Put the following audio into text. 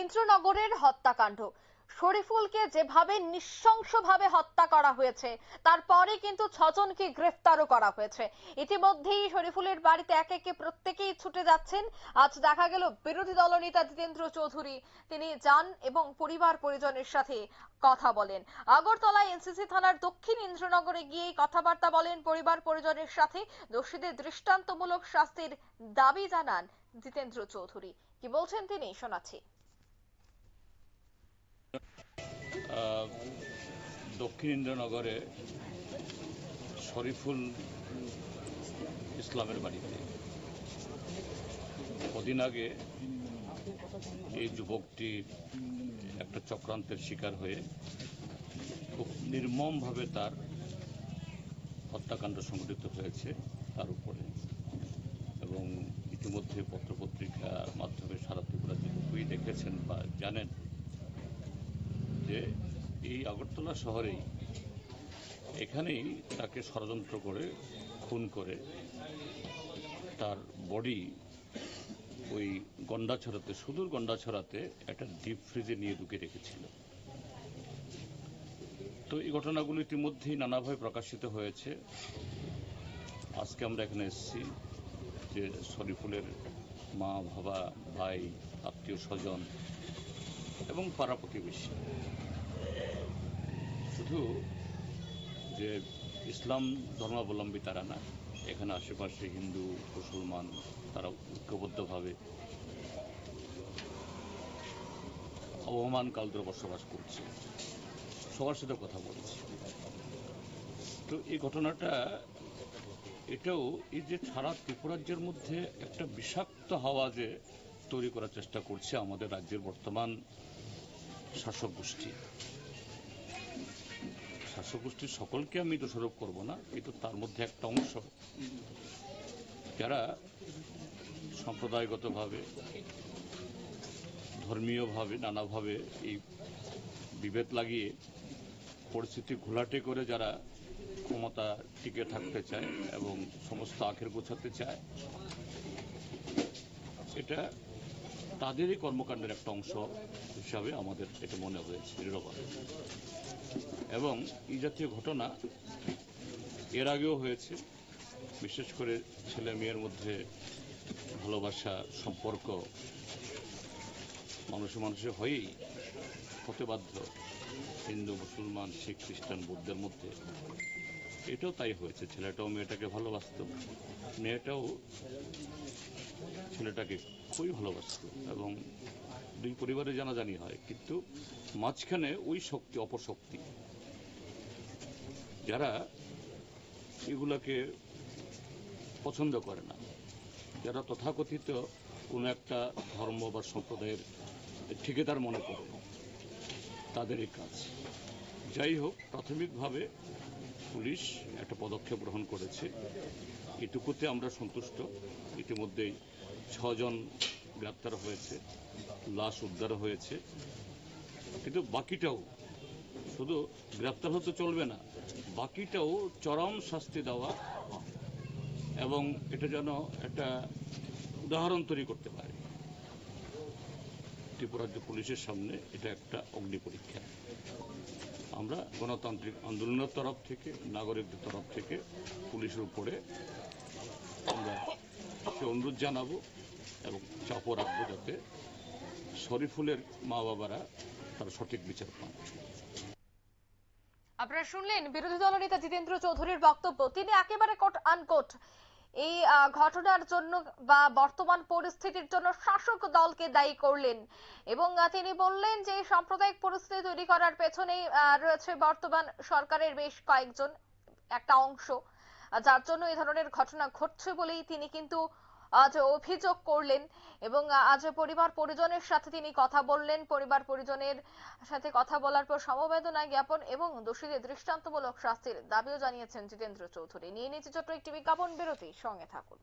ইন্দ্রনগরের হত্যাকাণ্ড। শরীফুলকে যেভাবে নৃশংসভাবে হত্যা করা হয়েছে তারপরে কিন্তু ছজনকে গ্রেফতারও করা হয়েছে। ইতিমধ্যেই শরীফুলের বাড়িতে এক একে প্রত্যেকেই ছুটে যাচ্ছেন। আজ দেখা গেল বিরোধী দলনেতা জিতেন্দ্র চৌধুরী। তিনি যান এবং পরিবার পরিজনের সাথে কথা বলেন। আগরতলায় এনসিসি থানার দক্ষিণ ইন্দ্রনগরে গিয়ে কথাবার্তা বলেন পরিবার পরিজনের সাথে। দোষীদের দৃষ্টান্তমূলক শাস্তির দাবি জানান জিতেন্দ্র চৌধুরী। কি বলছেন তিনি? শোনাচ্ছি। দক্ষিণ ইন্দ্রনগরে শরীফুল ইসলামের বাড়িতে। কদিন আগে এই যুবকটি একটা চক্রান্তের শিকার হয়ে খুব নির্মমভাবে তার হত্যাকাণ্ড সংঘটিত হয়েছে তার উপরে। এবং ইতিমধ্যে পত্রপত্রিকার মাধ্যমে সারা ত্রিপুরা যেটুকুই দেখেছেন বা জানেন যে এই আগরতলা শহরেই এখানেই তাকে ষড়যন্ত্র করে, খুন করে। তার বডি ওই গন্ডাছড়াতে, সুদূর গন্ডাছড়াতে একটা ডিপ ফ্রিজে নিয়ে ঢুকে রেখেছিল। তো এই ঘটনাগুলো ইতিমধ্যেই নানাভাবে প্রকাশিত হয়েছে। আজকে আমরা এখানে এসেছি যে শরীফুলের মা, বাবা, ভাই, আত্মীয় স্বজন এবং পাড়া প্রতিবেশী। শুধু যে ইসলাম ধর্মাবলম্বী তারা না, এখানে আশেপাশে হিন্দু, মুসলমান, তারা ঐক্যবদ্ধভাবে অবমান কাল ধরে বসবাস করছে। সবার সাথে কথা বলছে। তো এই ঘটনাটা, এটাও এই যে সারা ত্রিপুরাজ্যের মধ্যে একটা বিষাক্ত হাওয়া যে তৈরি করার চেষ্টা করছে আমাদের রাজ্যের বর্তমান শাসক গোষ্ঠী। শাসক গোষ্ঠীর সকলকে আমি দোষারোপ করব না, কিন্তু তার মধ্যে একটা অংশ যারা সম্প্রদায়গতভাবে ধর্মীয়ভাবে, নানাভাবে এই বিভেদ লাগিয়ে পরিস্থিতি ঘোলাটে করে যারা ক্ষমতা টিকে থাকতে চায় এবং সমস্ত আখের গোছাতে চায়, এটা তাদেরই কর্মকাণ্ডের একটা অংশ হিসাবে আমাদের এটা মনে হয়েছে দৃঢ়ভাবে। এবং এই জাতীয় ঘটনা এর আগেও হয়েছে। বিশেষ করে ছেলে মেয়ের মধ্যে ভালোবাসা, সম্পর্ক মানুষে মানুষে হয়েই হতে বাধ্য হিন্দু, মুসলমান, শিখ, খ্রিস্টান, বৌদ্ধের মধ্যে। এটাও তাই হয়েছে। ছেলেটাও মেয়েটাকে ভালোবাসত। মেয়েটাও ছেলেটাকে খুবই ভালোবাসত এবং দুই পরিবারে জানাজানি হয়, কিন্তু মাঝখানে ওই শক্তি অপশক্তি যারা এগুলাকে পছন্দ করে না, যারা তথাকথিত কোনো একটা ধর্ম বা সম্প্রদায়ের ঠিকাদার মনে করে তাদেরই কাজ। যাই হোক, প্রাথমিকভাবে পুলিশ একটা পদক্ষেপ গ্রহণ করেছে। এটুকুতে আমরা সন্তুষ্ট। ইতিমধ্যেই ছজন গ্রেপ্তার হয়েছে, লাশ উদ্ধার হয়েছে। কিন্তু বাকিটাও শুধু গ্রেপ্তার হতে চলবে না, বাকিটাও চরম শাস্তি দেওয়া এবং এটা যেন একটা উদাহরণ তৈরি করতে পারে। ত্রিপুরাজ্য পুলিশের সামনে এটা একটা অগ্নি পরীক্ষা। আমরা গণতান্ত্রিক আন্দোলনের তরফ থেকে, নাগরিকদের তরফ থেকে পুলিশের উপরে আমরা সে অনুরোধ জানাব এবং চাপও রাখব যাতে শরীফুলের মা বাবারা তার সঠিক বিচার পান। আপনারা শুনলেন বিরোধী দলনেতা জিতেন্দ্র চৌধুরীর বক্তব্য। তিনি একেবারে কোট আনকোট এই ঘটনার জন্য বা বর্তমান পরিস্থিতির জন্য শাসক দলকে দায়ী করলেন। এবং তিনি বললেন যে সাম্প্রদায়িক পরিস্থিতি তৈরি করার পেছনেই আহ, রয়েছে বর্তমান সরকারের বেশ কয়েকজন একটা অংশ। যার জন্য এই ধরনের ঘটনা ঘটছে বলেই তিনি কিন্তু আজ অভিযোগ করলেন এবং আজ পরিবার পরিজনের সাথে তিনি কথা বললেন। পরিবার পরিজনের সাথে কথা বলার পর সমবেদনা জ্ঞাপন এবং দোষীদের দৃষ্টান্তমূলক শাস্তির দাবিও জানিয়েছেন জিতেন্দ্র চৌধুরী। নিয়ে নিচ্ছে ছোট্ট একটি বিজ্ঞাপন বিরতি সঙ্গে থাকুন।